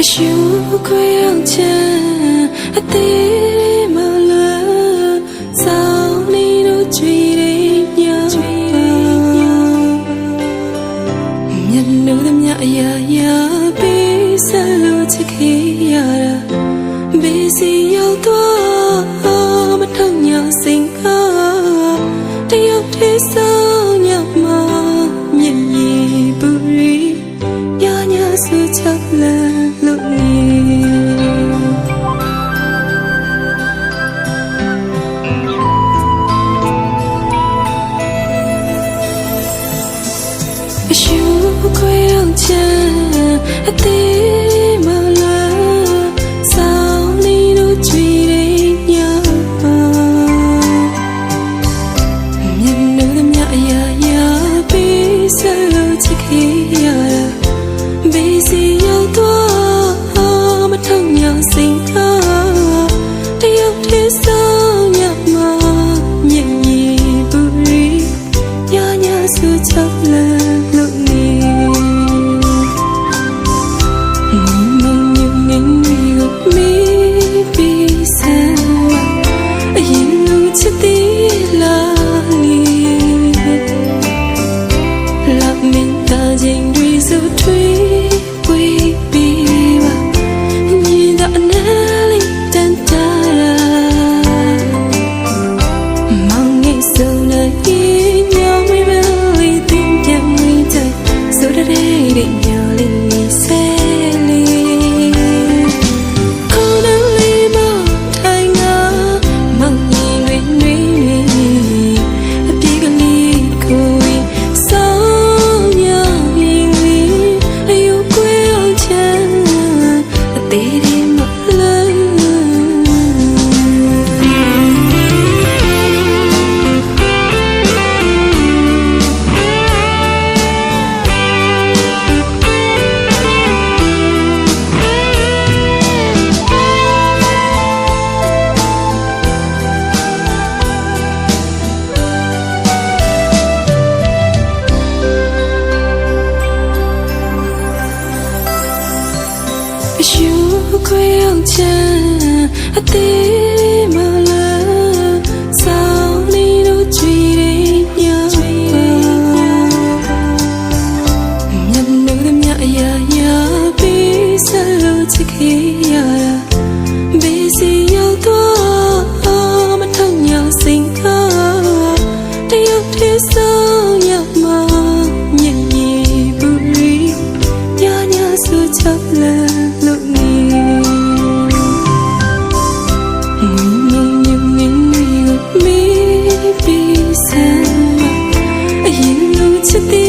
အရှူခွေအောင်ချမ်းအသေးမလွယ်စောင်းနေတို့ကြွေရိပ်ညောင်းမျက်နှာသမျှအရာရာပေးဆက်လို့ချစ်ခေရတာဘေးစီရောက်တော့မထောင်ညောင်းစင်ကတယောက်တည်းစား အရှူခွေအောင်ချမ်းအသေး 让明大金绿色退回。 အယူခွေအောင်ချမ်းအသေးမလာဆောင်နေတို့ကြည်ရင်ညောမြတ်နုရမြအရာရာပြီးဆက်လို့ချစ်ခဲ့ရ Maybe someone you know to be